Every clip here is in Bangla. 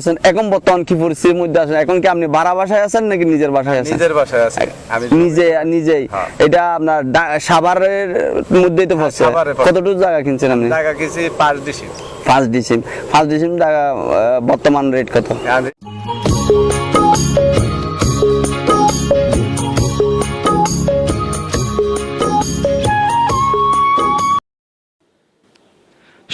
আছেন? এখন বর্তমান কি পরিস্থিতির মধ্যে আছেন? এখন কি আপনি ভাড়া বাসায় আছেন নাকি নিজের বাসায় আছেন? নিজের বাসায় আছে। আমি নিজে নিজেই। হ্যাঁ। এটা আপনার সাভারের মধ্যেই তো পড়ছে। কতটুকু জায়গা কিনছেন আপনি? জায়গা কিছু পাঁচ ডিসিম। ফার্স্ট ডিসিম। ফার্স্ট ডিসিম জায়গা বর্তমান রেট কত?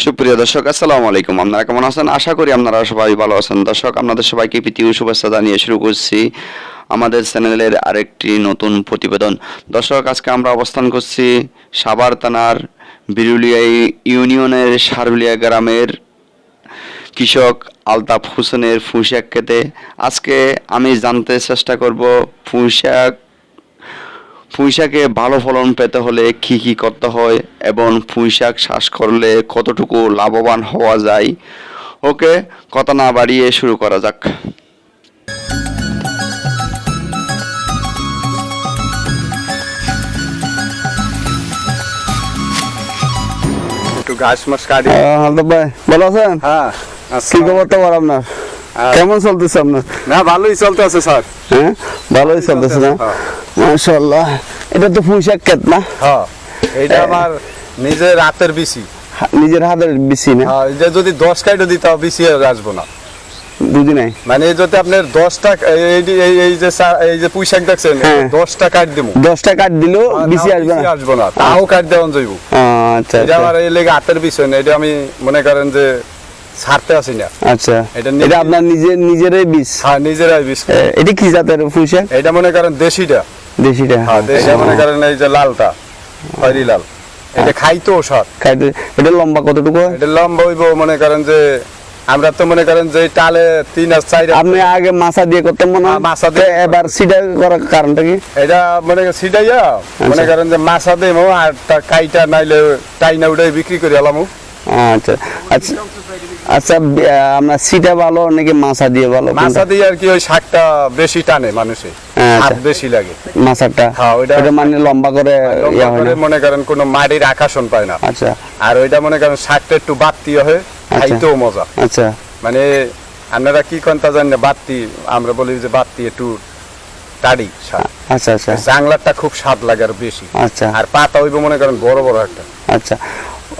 সুপ্রিয় দর্শক, আসসালামু আলাইকুম। আপনারা কেমন আছেন? আশা করি আপনারা সবাই ভালো আছেন। দর্শক, আপনাদের সবাইকে ও শুভেচ্ছা জানিয়ে শুরু করছি আমাদের চ্যানেলের আরেকটি নতুন প্রতিবেদন। দর্শক, আজকে আমরা অবস্থান করছি সাভার থানার বিরুলিয়া ইউনিয়নের সারুলিয়া গ্রামের কৃষক আলতাফ হোসেনের পুঁইশাক খেতে আজকে আমি জানতে চেষ্টা করব পুঁইশাক পুঁইশাকে ভালো ফলন পেতে হলে কি কি করতে হয় এবং পুঁইশাক চাষ করলে কতটুকু লাভবান হওয়া যায়? ওকে কথা না বাড়িয়ে শুরু করা যাক। একটু ঘাস মাস কাটি। ভালো আছেন? হ্যাঁ কি। খবর তো বল আপনার? কেমন চলতেছে আপনার? না ভালোই চলতে আছে স্যার। হ্যাঁ? ভালোই চলতেছে না? হ্যাঁ। মাশাআল্লাহ। এটা তো পুঁইশাক ক্ষেত না? হ্যাঁ এইটা আমার নিজের রাতের বিসি। নিজের হাতের বেশি না? হ্যাঁ যে যদি দশ কাইটও দিতে হবে বিসি আসব না। বুঝি নাই মানে যদি আপনার দশটা এই এই এই যে এই যে পুঁইশাক দেখছেন হ্যাঁ। দশটা কাট দিব দশটা কাট দিলো বেশি আসবে না? আসব না তাও কাট দেওয়ান যাইব। আচ্ছা এটা আচ্ছা আমার এই লেগে হাতের বিষয় না এটা আমি মনে করেন যে ছাড়তে আসি না। আচ্ছা। এটা এটা আপনার নিজের নিজেরই বীজ? হ্যাঁ নিজেরাই বিষ এটা কি জাতের পুঁইশাক এটা মনে করেন দেশিটা। দেশিটা। হ্যাঁ দেশিটা মনে করেন এই যে লালটা খয়রি লাল। এটা খাইতো স্বাদ। খাইতে এটা লম্বা কতটুকু এটা লম্বা হইব মনে করেন যে আমরা তো মনে করেন যে টালে তিন আর চার আপনি আগে মাছা দিয়ে করতেন মনে হয়? হ্যাঁ, মাছা দিয়ে। এবার সিটা করার কারণটা কি? এটা মনে করেন সিটাইয়া মনে করেন যে মাছা দেব আর কাইটা নাইলে টাইনা উঠে বিক্রি করে এলাম আচ্ছা। আচ্ছা। আচ্ছা আপনার সিটা ভালো নাকি মাছা দিয়ে ভালো? মাছা দিয়ে আর কি ওই শাকটা বেশি টানে মানুষে আচ্ছা। হাত বেশি লাগে। মাছাটা হ্যাঁ, ওইটা- মানে লম্বা করে ইয়া হয় মনে করেন কোনো মাটির আকাশন পায় না। আচ্ছা। আর ওইটা মনে করেন শাকটা একটু বাত্তি হয় খাইতেও মজা। আচ্ছা। মানে আপনারা কি কন্তা জানেন না আমরা বলি যে বাত্তি একটু টাড়ি শাক। আচ্ছা আচ্ছা। জাংলারটা খুব স্বাদ লাগে আর বেশি। আচ্ছা। আর পাতা হইব মনে করেন বড় বড় একটা। আচ্ছা।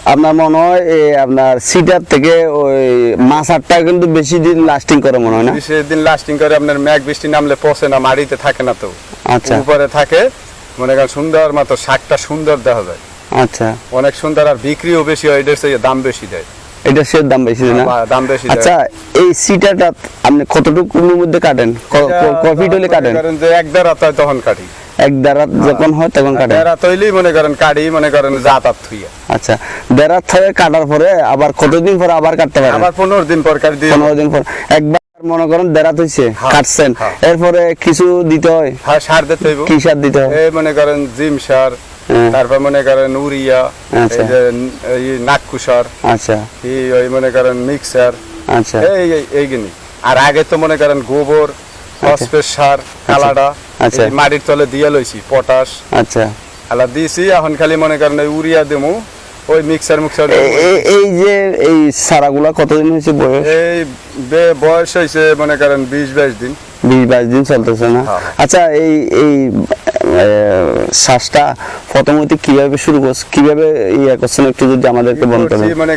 আপনার মনে হয় এই আপনার সিটার থেকে ওই মাছারটা কিন্তু বেশি দিন লাস্টিং করে মনে হয় না? বেশি দিন লাস্টিং করে আপনার ম্যাগ বৃষ্টি নামলে পচে না মাড়িতে থাকে না তো। আচ্ছা। উপরে থাকে মনে করেন সুন্দর মতো শাকটা সুন্দর দেখা যায়। আচ্ছা। অনেক সুন্দর আর বিক্রিও বেশি হয় এটার দাম বেশি দেয়। এটা দাম বেশি না? দাম বেশি আচ্ছা এই সিটাটা আপনি কতটুকুর মধ্যে কাটেন? কফি কাটেন? যে এক তখন কাটি। এক দেড়াত যখন হয় তখন কাটেন। দেড় হাত হইলেই মনে করেন কাটি মনে করেন থুইয়া আচ্ছা দেড়াত কাটার পরে আবার কতদিন পরে আবার কাটতে পারেন? আবার পনেরো দিন পর কাটি দিয়ে পনেরো দিন পর। একবার মনে করেন দেড়াত হয়েছে হ্যাঁ, কাটছেন। হ্যাঁ। এরপরে কিছু দিতে হয়? হ্যাঁ সার দিতে হইব। কি সার দিতে হয়? এই মনে করেন জিম সার হ্যাঁ। তারপর মনে করেন উড়িয়া আচ্ছা। এই আচ্ছা। এই ওই মনে করেন মিক্সার আচ্ছা। এই এই- এইগুলি আর আগে তো মনে করেন গোবর ফসফেট সার কালাডা আচ্ছা। মাটির তলে দিয়ে লইছি পটাশ। আচ্ছা। আলা দিছি এখন খালি মনে করেন ওই উড়িয়া দেবো ওই মিক্সার মিক্সার এই যে এই সারাগুলা কতদিন হয়েছে বয়স? এই বয়স হয়েছে মনে করেন বিশ বাইশ দিন। বিশ বাইশ দিন চলতেছে না। হ্যাঁ। আচ্ছা এই এই শ্বাসটা প্রথমত কীভাবে শুরু করছে কীভাবে ইয়ে করছেন একটু যদি আমাদেরকে বলতে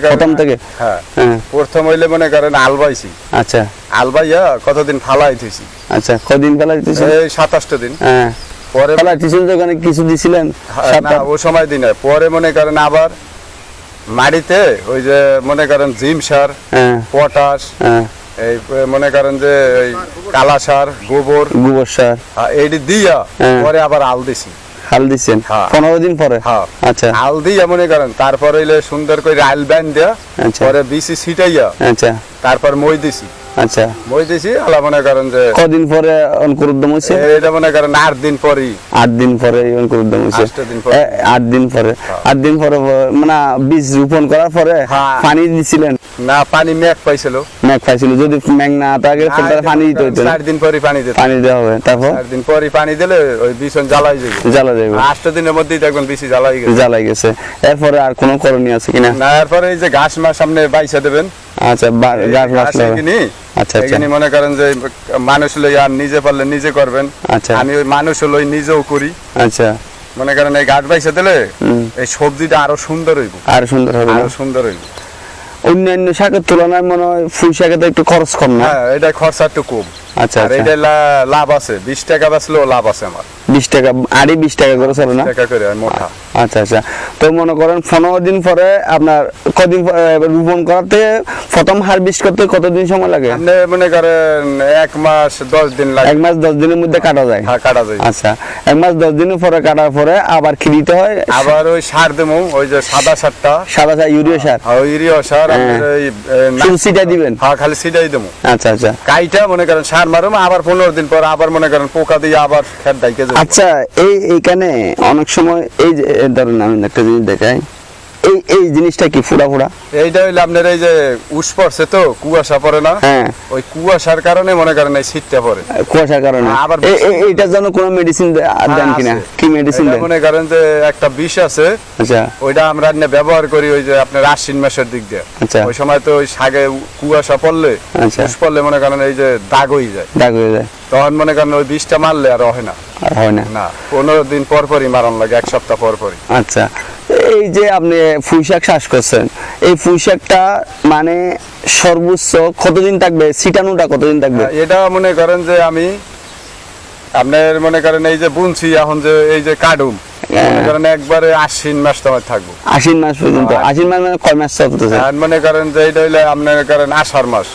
প্রথম থেকে? হ্যাঁ। হ্যাঁ। প্রথম হইলে মনে করেন আলবাইছি আচ্ছা। আলবাইয়া কতদিন ফালাই থইছি? আচ্ছা কদিন বেলা দিতেছেন এই সাতাশটা দিন। হ্যাঁ। পরে দিতেছেন তো ওখানে কিছু দিছিলেন? না আট- ও সময় দিনে পরে মনে করেন আবার মাটিতে ওই যে মনে করেন জিম সার হ্যাঁ। পটাশ হ্যাঁ। এই মনে করেন যে এই কালা সার গোবর। গোবর সার। হ্যাঁ, এইটি দিয়া হ্যাঁ। পরে আবার আল দিছি। হাল দিচ্ছেন হ্যাঁ। পনেরো দিন পরে? আচ্ছা। আল দিয়া মনে করেন তারপর হইলে সুন্দর করে আইল ব্যান্ড দেয়া। পরে বিসি ছিটাইয়া আচ্ছা। তারপর মই দিছি। আচ্ছা। মই দিছি আলা মনে করেন যে কদিন পরে অঙ্কুর উদ্যম হয়েছে এটা মনে করেন আট দিন পরই। আট দিন পরে হয়েছে পরে। আট দিন পরে। আট দিন পরে মানে বীজ রোপণ করার পরে। পানি দিছিলেন? না পানি মেঘ পাইছিল। পাইছিল। যদি ম্যাক না থাকে তাহলে পানি দিতে চার দিন পরে পানি দিতে পানি দেওয়া হবে। তারপর? চার দিন পরে পানি দিলে ওই বিছন জ্বালাই যাবে। জ্বালা যাবে। দিনের মধ্যেই দেখবেন বেশি জ্বালাই গেছে। জ্বালাই গেছে। এরপরে আর কোনো করণীয় আছে কিনা না? এরপরে এই যে ঘাস সামনে বাইসা দেবেন। আচ্ছা গাছ আচ্ছা আচ্ছা। এখানে মনে করেন যে মানুষ লই আর নিজে পারলে নিজে করবেন। আচ্ছা। আমি ওই মানুষ লই নিজেও করি। আচ্ছা। মনে করেন এই গাছ বাইসা দিলে এই সবজিটা আরও সুন্দর হইব। আরও সুন্দর হবে আরও সুন্দর হইব। অন্যান্য শাকের তুলনায় মনে হয় ফুল শাকে তো একটু খরচ কম না? হ্যাঁ এটা খরচা একটু কম। আচ্ছা আর আচ্ছা। এটা লাভ আছে। বিশ টাকা বেচলেও লাভ আছে আমার। বিশ টাকা আড়ি বিশ টাকা করে চলে না? টাকা করে মোটা। আচ্ছা আচ্ছা। তো মনে করেন পনেরো দিন পরে আপনার কদিন রোপণ করাতে প্রথম হারভেস্ট করতে কতদিন সময় লাগে? আপনি মনে করেন এক মাস দশ দিন লাগে। এক মাস দশ দিনের মধ্যে কাটা যায়? হ্যাঁ কাটা যায়। আচ্ছা এক মাস দশ দিনের পরে কাটার পরে আবার কি দিতে হয়? আবার ওই সার দেবো ওই যে সাদা সারটা। সাদা সার ইউরিয়া সার। আর ইউরিয়া সার হ্যাঁ। ওই, দিবেন? হ্যাঁ খালি সিটাই দেবো আচ্ছা আচ্ছা। কাইটা মনে করেন সার মারুম আবার পনেরো দিন পর আবার মনে করেন পোকা দিয়ে আবার আচ্ছা এই এইখানে অনেক সময় এই যে ধরেন আমি একটা জিনিস দেখাই। এই এই জিনিসটা কি এইটা হইলে আপনার এই যে উস পড়ছে তো কুয়াশা পড়ে না? হ্যাঁ। ওই কুয়াশার কারণে মনে করেন এই শীতটা পড়ে। কুয়াশার কারণে। আবার এ- এ- এইটার জন্য কোনো মেডিসিন দেন কিনা? হ্যাঁ, কি মেডিসিন দেন? মনে করেন যে একটা বিষ আছে আচ্ছা। ওইটা আমরা এনে ব্যবহার করি ওই যে আপনার আশ্বিন মাসের দিক দিয়ে। আচ্ছা। ওই সময় তো ওই শাকে কুয়াশা পড়লে আচ্ছা। উস পড়লে মনে করেন এই যে দাগ হয়ে যায়। দাগ হয়ে যায়। তখন মনে করেন ওই বিষটা মারলে আর হয় না। আর হয় না। না পনেরো দিন পর পরই মারান লাগে এক সপ্তাহ পর পরই। আচ্ছা। এই যে আপনি পুঁইশাক চাষ করছেন এই পুঁইশাকটা মানে সর্বোচ্চ কতদিন থাকবে? ছিটানোটা কতদিন থাকবে? এটা মনে করেন যে আমি আপনার মনে করেন এই যে বুনছি এখন যে এই যে কাডুম হ্যাঁ। করেন একবারে আশ্বিন মাস তোমার থাকব। আশ্বিন মাস পর্যন্ত। আশ্বিন মাস মানে কয় মাস চলতেছে? মনে করেন যে এইটা হইলে আপনার করেন আষাঢ় মাস।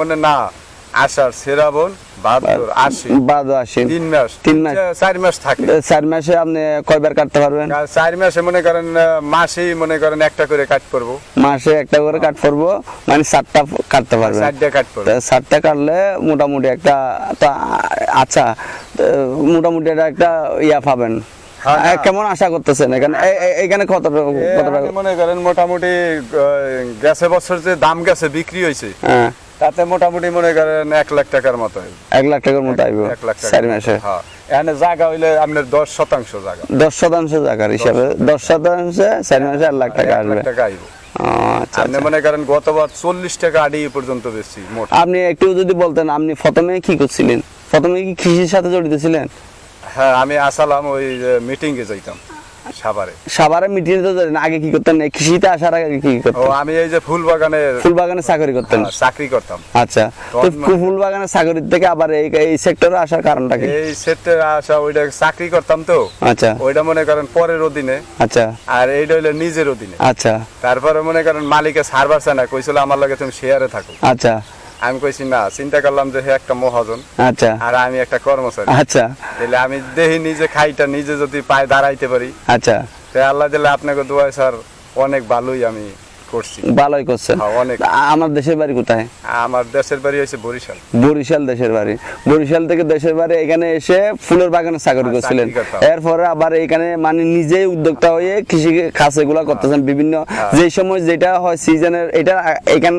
মানে না আষাঢ় শ্রাবণ ভাদ্র আশ্বিন বাদ আশ্বিন। তিন মাস। তিন মাস। চার মাস থাকে। চার মাসে আপনি কয়বার কাটতে পারবেন? চার মাসে মনে করেন মাসেই মনে করেন একটা করে কাট করব। মাসে একটা করে কাট করব মানে সাতটা কাটতে পারবেন। চারটা কাট করব। সাতটা কাটলে মোটামুটি একটা আচ্ছা মোটামুটি একটা ইয়া পাবেন। হ্যাঁ, কেমন আশা করতেছেন এখানে? এখানে কত কত মনে করেন মোটামুটি গেছে বছর যে দাম গেছে বিক্রি হয়েছে। হ্যাঁ। তাতে মোটামুটি মনে করেন এক লাখ টাকার মতো এক লাখ টাকার মতো আইব এক লাখ চার মাসে। হ্যাঁ। এখানে জায়গা হইলে আপনার দশ শতাংশ জায়গা। দশ শতাংশ টাকার হিসাবে। দশ শতাংশে চার মাসে এক লাখ টাকা আসবে। টাকা আইব। আচ্ছা আপনি আচ্ছা। মনে করেন গতবার চল্লিশ টাকা আডি পর্যন্ত বেশি মোট। আপনি একটু যদি বলতেন আপনি প্রথমে কি করছিলেন? প্রথমে কি কৃষির সাথে জড়িত ছিলেন? হ্যাঁ আমি আসালাম ওই মিটিং এ যাইতাম। সাভারে। সাভারে মিটিং তো আগে কি করতেন? কৃষিতে আসার আগে কি ও করতেন আমি এই যে ফুল বাগানে ফুল বাগানে চাকরি করতেন। চাকরি করতাম। আচ্ছা তো ফুল বাগানে চাকরির থেকে আবার এই এই সেক্টরে আসার কারণটা কি? এই সেক্টরে আসা ওইটা চাকরি করতাম তো। আচ্ছা। ওইটা মনে করেন পরের অধীনে। আচ্ছা। আর এইটা হইল নিজের অধীনে। আচ্ছা। তারপরে মনে করেন মালিকে সার্ভার চায় না কইছিল আমার লাগে তুমি শেয়ারে থাকো। আচ্ছা। আমি কইছি না চিন্তা করলাম যে হে একটা মহাজন আচ্ছা। আর আমি একটা কর্মচারী। আচ্ছা। তাহলে আমি দেখি নিজে খাইটা নিজে যদি পায়ে দাঁড়াইতে পারি। আচ্ছা। তাই আল্লাহ দিলে আপনাকে দোয়া স্যার অনেক ভালোই আমি করছি। ভালোই করছেন। হ্যাঁ, অনেক। আমার দেশের বাড়ি কোথায়? আমার দেশের বাড়ি হয়েছে বরিশাল। বরিশাল দেশের বাড়ি। বরিশাল থেকে দেশের বাড়ি এখানে এসে ফুলের বাগানে চাকরি হ্যাঁ, করছিলেন। এরপরে আবার এখানে মানে নিজেই উদ্যোক্তা হয়ে কৃষি কাজ এগুলা করতেছেন বিভিন্ন হ্যাঁ। যে সময় যেটা হয় সিজনের এটা এখান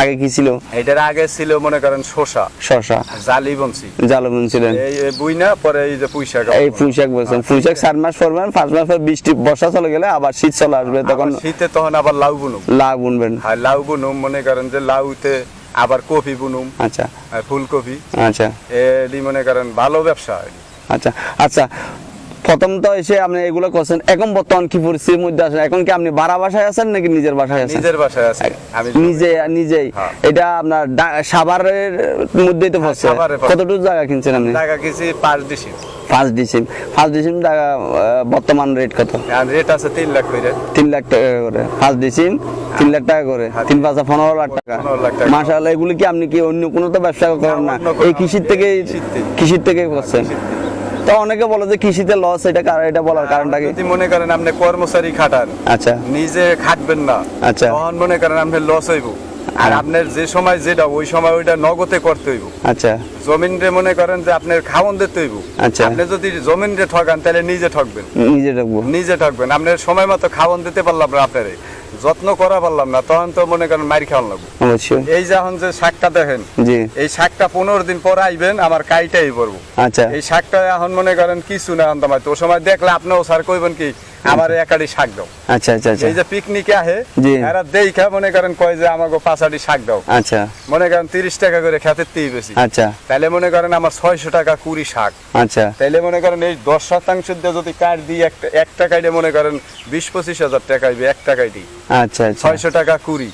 আগে কি ছিল? এটার আগে ছিল মনে করেন শসা। শশা জালি বনছি। জালবন ছিলেন। এই বুইনা পরে এই যে পুঁইশাক এই পুঁইশাক বলছেন। পুঁইশাক চার মাস পরবেন পাঁচ মাস পর বৃষ্টি বর্ষা চলে গেলে আবার শীত চলে আসবে তখন শীতে তখন আবার লাউ বুনুম। লাউ বুনবেন। আর লাউ বুনুম মনে করেন যে লাউতে আবার কফি বুনুম আচ্ছা। ফুলকপি। আচ্ছা। এডি মনে করেন ভালো ব্যবসা। আচ্ছা আচ্ছা। প্রথম তো এসে আপনি এগুলো করছেন। এখন বর্তমান কি পরিস্থিতির মধ্যে আছেন? এখন কি আপনি ভাড়া বাসায় আছেন নাকি নিজের বাসায় আছেন? নিজের বাসায় আছে। আমি নিজে নিজেই। হ্যাঁ। এটা আপনার সাভারের মধ্যেই তো পড়ছে কতটুকু জায়গা কিনছেন আপনি? টাকা কিছু পাঁচ দিছি ফার্স্ট ডিসিম। ফার্স্ট ডিসিম জায়গা আহ, বর্তমান রেট কত? আর রেট আছে তিন লাখ করে। তিন লাখ টাকা করে। ফার্স্ট ডিসিম তিন লাখ টাকা করে। হ্যাঁ। তিন পাঁচা পনেরো লাখ টাকা। টাকা। মাসাল্লাহ এগুলি কি আপনি কি অন্য কোনো তো ব্যবসা করেন না এই কৃষির থেকে কৃষির থেকে। কৃষির থেকে করছেন? তো অনেকে বলে যে কৃষিতে লস এটা কার- এটা বলার কারণটা কি? যদি মনে করেন আপনি কর্মচারী খাটান আচ্ছা। নিজে খাটবেন না আচ্ছা। তখন মনে করেন আপনি লস হইব। আর আপনার যে সময় যেটা ওই সময় ওইটা নগদে করতে হইব। আচ্ছা। জমিন রে মনে করেন যে আপনার খাওয়ান দিতে হইব। আচ্ছা। আপনি যদি জমিন রে ঠকান তাহলে নিজে ঠকবেন। নিজে রাখব নিজে ঠকবেন। আপনার সময় মতো খাওয়ান দিতে পারলাম না আপনারে। যত্ন করা পারলাম না তখন তো মনে করেন মারি খাওয়া লাগবে। এই যখন যে শাকটা দেখেন এই শাকটা পনেরো দিন পর আইবেন আমার কাইটাই পড়ব। আচ্ছা। এই শাকটা এখন মনে করেন কিছু না তো ও সময় দেখলে আপনিও স্যার কইবেন কি আমার একাডি শাক দাও। আচ্ছা আচ্ছা আচ্ছা। এই যে পিকনিকে আহে। এরা দেখা মনে করেন কয় যে আমাকে পাঁচাটি শাক দাও। আচ্ছা। মনে করেন তিরিশ টাকা করে খেতে তেই বেশি। আচ্ছা। তাহলে মনে করেন আমার ছয়শো টাকা কুড়ি শাক। আচ্ছা। তাহলে মনে করেন এই দশ শতাংশ দিয়ে যদি কাঠ দিই একটা এক টাকায় মনে করেন বিশ পঁচিশ হাজার টাকা এক টাকায় দিই আচ্ছা আচ্ছা। ছয়শো টাকা কুড়ি।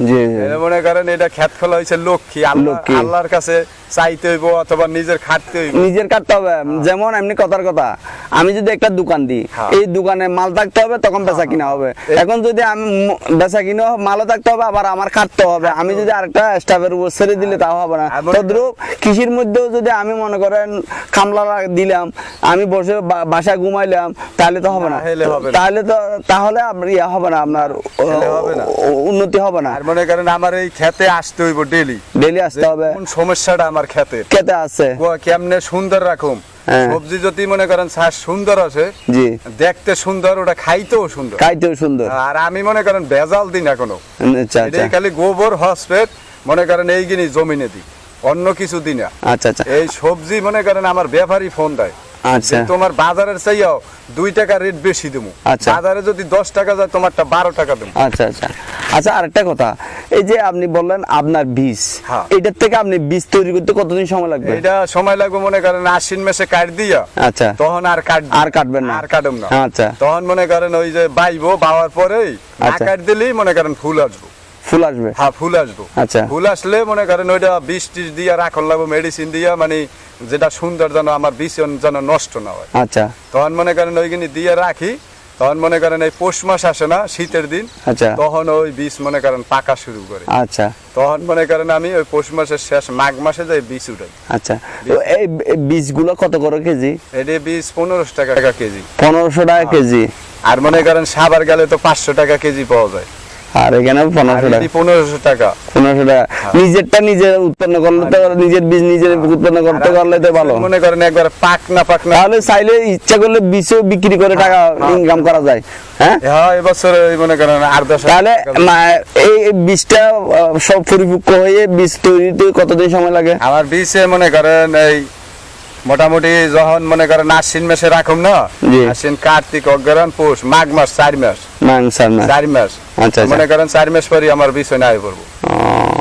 জি মনে করেন এটা খ্যাত খোলা হয়েছে লক্ষ্মী। আল্লাহ আল্লাহর কাছে চাইতে হইব অথবা নিজের খাটতে হইব। নিজের কাটতে হবে। যেমন এমনি কথার কথা। আমি যদি একটা দোকান দিই হ্যাঁ। এই দোকানে মাল থাকতে হবে তখন বেচা কিনা হবে। এখন যদি আমি বেচা কিনা মালও থাকতে হবে আবার আমার খাটতে হবে। আমি যদি আরেকটা স্টাফের উপর ছেড়ে দিলে তাও হবে না। তদ্রুপ কৃষির মধ্যেও যদি আমি মনে করেন খামলা দিলাম আমি বসে বা- বাসায় ঘুমাইলাম তাহলে তো হবে না। না, হলে হবে তাহলে তো তাহলে ইয়া হবে না আপনার হবে না। উন্নতি হবে না। মনে করেন আমার এই খেতে আসতে হইব ডেলি ডেলি আসতে হবে। কোন সমস্যাটা আমার খেতের খেতে আছে। কেমনে সুন্দর রাখুম? হ্যাঁ। সবজি যদি মনে করেন শ্বাস সুন্দর আছে জি। দেখতে সুন্দর ওটা খাইতেও সুন্দর। খাইতেও সুন্দর। আর আমি মনে করেন ভেজাল দিই না কোনো আচ্ছা। খালি গোবর হসপেট মনে করেন এই গিনি জমিনে দিই। অন্য কিছু দিই না। আচ্ছা আচ্ছা। এই সবজি মনে করেন আমার ব্যাপারী ফোন দেয়। আচ্ছা। তোমার বাজারের চাইয়াও দুই টাকা রেট বেশি দেবো আচ্ছা। বাজারে যদি দশ টাকা যায় তোমারটা বারো টাকা দেবো আচ্ছা আচ্ছা। আচ্ছা আরেকটা কথা। এই যে আপনি বললেন আপনার বীজ হ্যাঁ। এটার থেকে আপনি বীজ তৈরি করতে কতদিন সময় লাগবে? এটা সময় লাগবে মনে করেন আশ্বিন মাসে কাট দিয়া আচ্ছা। তখন আর কাট আর কাটবেন না। আর কাটুম না। আচ্ছা। তখন মনে করেন ওই যে বাইবো বাওয়ার পরেই আচ্ছা। কাট দিলেই মনে করেন ফুল আসব। ফুল আসবে? হ্যাঁ ফুল আসব। আচ্ছা। ফুল আসলে মনে করেন ওইটা বিষ টিস দিয়া রাখন লাগবো মেডিসিন দিয়া মানে যেটা সুন্দর যেন আমার বিছন যেন নষ্ট না হয়। আচ্ছা। তখন মনে করেন ওইখানে দিয়ে রাখি তখন মনে করেন এই পৌষ মাস আসে না শীতের দিন আচ্ছা। তখন ওই বীজ মনে করেন পাকা শুরু করে। আচ্ছা। তখন মনে করেন আমি ওই পৌষ মাসের শেষ মাঘ মাসে যাই বীজ উঠাই। আচ্ছা। তো এই বীজগুলো কত করে কেজি? এটি বীজ পনেরোশো টাকা টাকা কেজি। পনেরোশো টাকা কেজি। আর মনে করেন সাবার গেলে তো পাঁচশো টাকা কেজি পাওয়া যায়। আর এখানে পনেরোশো টাকা। পনেরোশো টাকা। পনেরোশো টাকা। হ্যাঁ। নিজেরটা নিজে উৎপন্ন করলে তো নিজের বীজ নিজে উৎপন্ন করতে পারলে তো ভালো। মনে করেন একবার পাক না পাক না তাহলে চাইলে ইচ্ছা করলে বীজও বিক্রি করে টাকা হ্যাঁ। ইনকাম করা যায়। হ্যাঁ? হ্যাঁ এবছর মনে করেন আর দশ তাহলে এই বীজটা সব পরিপক্ক হয়ে বীজ তৈরিতে কতদিন সময় লাগে? আমার বীজে মনে করেন এই মোটামুটি যখন মনে করেন আশ্বিন মাসে রাখুম না আশ্বিন কার্তিক অগ্রহণ পৌষ মাঘ মাস চার মাস। চার মাস। আচ্ছা, আচ্ছা। মনে করেন চার মাস পরে আমার বীজ হয় না আয় পড়ব।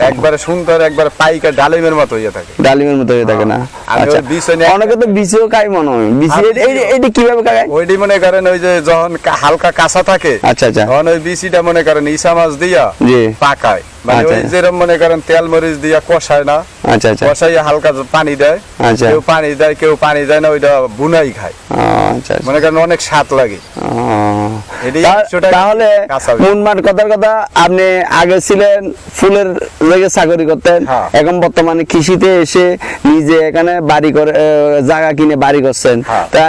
একবারে সুন্দর একবার পাইকা ডালিমের মতো হয়ে থাকে। ডালিমের মতো হয়ে থাকে না? আচ্ছা। বীজ এনে- অনেকে তো বীজও খাই মনে হয়। হ্যাঁ, এই এইটা কীভাবে খায়? ওইটি মনে করেন ওই যে যখন হালকা কাঁচা থাকে আচ্ছা আচ্ছা। তখন ওই বিচিটা মনে করেন ইসা মাছ দিয়া পাকায়। মানে আচ্ছা। ওই যেরকম মনে করেন তেল মরিচ দিয়া কষায় না আচ্ছা আচ্ছা। কষাইয়া হালকা পানি দেয়। আচ্ছা। কেউ পানি দেয় কেউ পানি দেয় না ওইটা বুনাই খায়। আচ্ছা আচ্ছা। মনে করেন অনেক স্বাদ লাগে। তাহলে মুনমাট কথার কথা আপনি আগে ছিলেন ফুলের লেগে চাকরি করতেন হ্যাঁ। এখন বর্তমানে কৃষিতে এসে নিজে এখানে বাড়ি করে জায়গা কিনে বাড়ি করছেন। হ্যাঁ। তা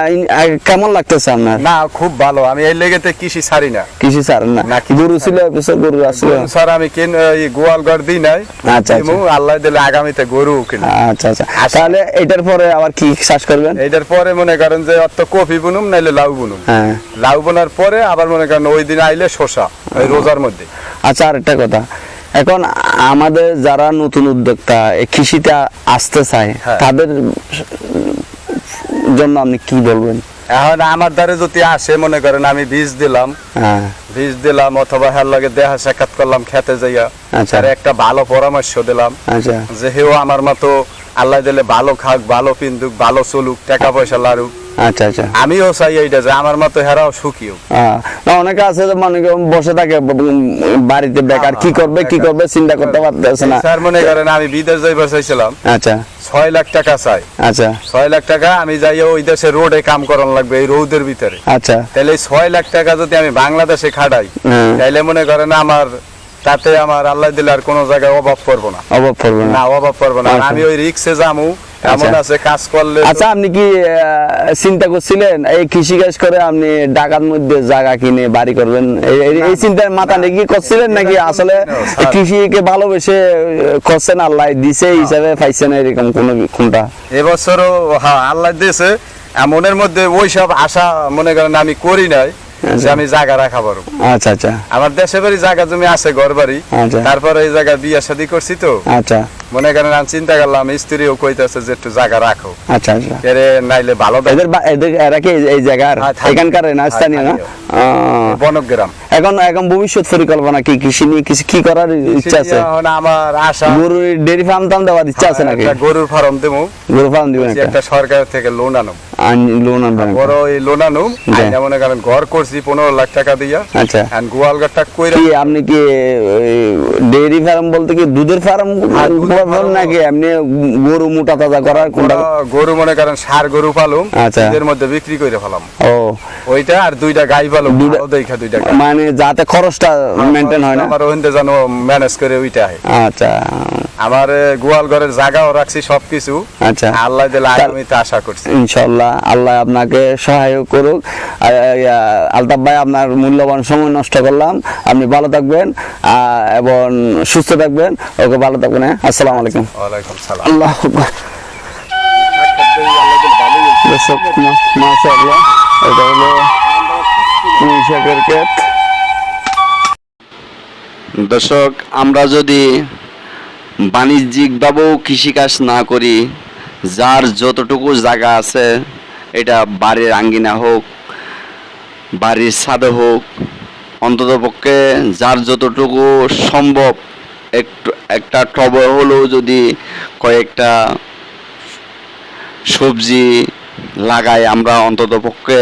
কেমন লাগতেছে আপনার? না খুব ভালো। আমি এই লেগেতে কৃষি ছাড়ি না। কৃষি স্যার না। গরু ছিল গরু আসলো স্যার আমি কিন গোয়াল ঘর দিই নাই আচ্ছা, দিমু, আল্লাহ দিলে আগামীতে গরু কিনে। আচ্ছা আচ্ছা। আচ্ছা। তাহলে এটার পরে আবার কি চাষ করবেন? এইটার পরে মনে করেন যে অত কফি বুনুম নাইলে লাউ বুনুম। হ্যাঁ। লাউ বোনার পরে আবার মনে করেন ওই দিন আইলে শশা ওই রোজার মধ্যে। আচ্ছা আরেকটা কথা। এখন আমাদের যারা নতুন উদ্যোক্তা কৃষিতে আসতে চায় হ্যাঁ। তাদের জন্য আপনি কি বলবেন? এখন আমার দ্বারে যদি আসে মনে করেন আমি বীজ দিলাম হ্যাঁ। বীজ দিলাম অথবা হ্যার লাগে দেখা সাক্ষাৎ করলাম খেতে যাইয়া। আচ্ছা। আর একটা ভালো পরামর্শ দিলাম। আচ্ছা। যে হেও আমার মতো আল্লাহ দিলে ভালো খাক ভালো পিন্দুক ভালো চলুক টাকা পয়সা লাড়ুক। আচ্ছা আচ্ছা। আমিও চাই এইটা যে আমার মতো হেরাও সুখী হোক না, অনেকে আছে যে মনে বসে থাকে বাড়িতে বেকার কি করবে কি করবে চিন্তা করতে পারতেছে না। স্যার মনে করেন আমি বিদেশ যাইবার চাইছিলাম। আচ্ছা। ছয় লাখ টাকা চাই। আচ্ছা। ছয় লাখ টাকা আমি যাই ওই দেশে রোডে কাম করান লাগবে এই রোদের ভিতরে। আচ্ছা। তাহলে ছয় লাখ টাকা যদি আমি বাংলাদেশে খাটাই তাহলে তাইলে মনে করেন আমার তাতে আমার আল্লাহ দিলে আর কোনো জায়গায় অভাব পড়ব না। অভাব পড়ব না। না অভাব পড়ব না। আচ্ছা। আমি ওই রিক্সে যামু এমন আচ্ছা। আছে কাজ করলে আচ্ছা আপনি কি চিন্তা করছিলেন? এই কৃষি কাজ করে আপনি ঢাকার মধ্যে জায়গা কিনে বাড়ি করবেন? এই- চিন্তার মাথা নিয়ে কি করছিলেন নাকি? আসলে। কৃষিকে ভালোবেসে করছেন আল্লাহ দিছে হিসাবে পাইছেন এরকম কোন কোনটা? এবছরও হ্যাঁ আল্লাহ দিয়েছে। মনের মধ্যে ওই সব আশা মনে করেন আমি করি নাই যে আমি জায়গা রাখা পারব আচ্ছা আচ্ছা। আমার দেশে বাড়ি জায়গা জমি আছে ঘর বাড়ি আচ্ছা। তারপরে এই জায়গায় বিয়ে শাদী করছি তো। আচ্ছা। মনে করেন আমি চিন্তা করলাম স্ত্রীও কইতেছে যে একটু জায়গা রাখো। আচ্ছা আচ্ছা। এরে নাইলে ভালো এদের এরা কি এই- জায়গা জায়গার? হ্যাঁ, এখানকার না হ্যাঁ, স্থানীয় না? বনগ্রাম। এখন এখন ভবিষ্যৎ পরিকল্পনা কি? কৃষি নিয়ে কিছু কি করার ইচ্ছা আছে? আমার আশা। গরুর ডেরি ফার্ম টাম দেওয়ার ইচ্ছা আছে নাকি? গরুর ফার্ম দেবো গরু ফার্ম দিবেন একটা? সরকার থেকে লোন আনো লোন আনবেন বড় এই লোন আনো জি। মনে করেন ঘর করছি পনেরো লাখ টাকা দিয়া। আচ্ছা। আর কইরা কি আপনি কি ডেয়ারি ফার্ম বলতে কি দুধের ফার্ম। নাকি? এমনি গরু মোটা তাজা করার কোনটা? গরু- মনে করেন সার গরু পালুম আচ্ছা। এর মধ্যে বিক্রি করে ফেলাম। ও। ওইটা আর দুইটা গাই পালুম দুইটা- দুইটা গাই। মানে যাতে খরচটা মেনটেন হয় না। আমার ওখানে যেন ম্যানেজ করে ওইটা হয় আচ্ছা। আমার গোয়াল ঘরের জায়গাও রাখছি সবকিছু। আচ্ছা। আল্লাহ দিলে আগামীতে আশা করছি। ইনশাল্লাহ আল্লাহ আপনাকে সহায় করুক। আলতাফ ভাই আপনার মূল্যবান সময় নষ্ট করলাম। আপনি ভালো থাকবেন এবং সুস্থ থাকবেন। ওকে ভালো থাকবেন হ্যাঁ? আসসালামু আলাইকুম। ওয়ালাইকুম সালাম। আল্লাহ মাশাআল্লাহ। এটা হলো ক্ষেত। দর্শক, আমরা যদি বাণিজ্যিকভাবেও কৃষিকাজ না করি, যার যতটুকু জায়গা আছে, এটা বাড়ির আঙ্গিনা হোক, বাড়ির ছাদে হোক অন্ততপক্ষে যার যতটুকু সম্ভব, একটু, একটা টবে হলেও যদি কয়েকটা সবজি লাগাই, আমরা অন্ততপক্ষে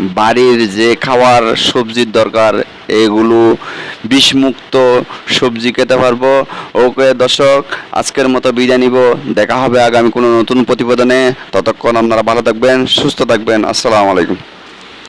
বাড়ির যে খাওয়ার সবজির দরকার, এগুলো বিষমুক্ত সবজি খেতে পারব। ওকে দর্শক, আজকের মতো বিদায় নিব। দেখা হবে আগামী কোনো নতুন প্রতিবেদনে। ততক্ষণ আপনারা ভালো থাকবেন, সুস্থ থাকবেন। আসসালামু আলাইকুম।